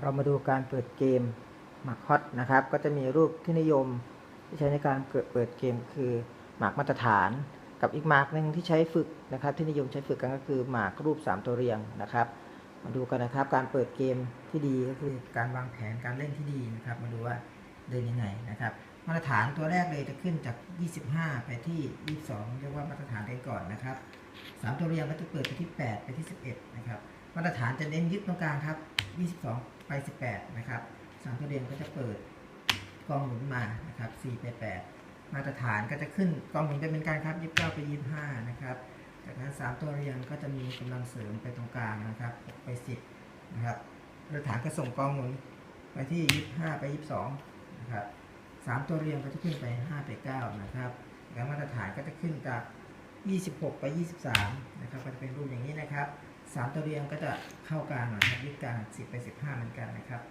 เรามาดูการเปิดเกมหมากฮอตนะครับ ก็จะมีรูปที่นิยมที่ใช้ในการเปิดเกมคือหมากมาตรฐาน กับอีกหมากหนึ่งที่ใช้ฝึกนะครับ ที่นิยมใช้ฝึกกันก็คือหมากรูป 3 ตัวเรียงนะครับ มาดูกันนะครับ การเปิดเกมที่ดีก็คือการวางแผนการเล่นที่ดีนะครับ มาดูว่าเดินยังไงนะครับ มาตรฐานตัวแรกเลยจะขึ้นจาก 25 ไปที่ 22 เรียกว่ามาตรฐานกันก่อนนะครับสามตัวเรียงก็จะเปิดไปที่ 8 ไปที่ 11 นะครับ มาตรฐานจะเน้นยึดตรงกลางครับ 22 ไป 18 นะครับสามตัวเรียงก็จะเปิดกองหมุนมานะครับ4ไป 8 มาตรฐานก็จะขึ้นกองหมุนไปเป็นการครับ 29 ไป 25 นะครับ จากนั้น 3 ตัวเรียงก็จะมีกำลังเสริมไปตรงกลางนะครับ6ไป 10 นะครับมาตรฐานก็ส่งกองหมุนไปที่ 25 ไป 22 นะครับสามตัวเรียงก็จะขึ้นไป 5 ไป 9 นะครับ แล้วมาตรฐานก็จะขึ้นจาก 26 ไป 23 นะครับ ก็จะเป็นรูปอย่างนี้นะครับ 3ตัวเรียงก็จะเข้ากลางหน่อยครับยึดกลาง10ไป15เหมือนกันนะครับ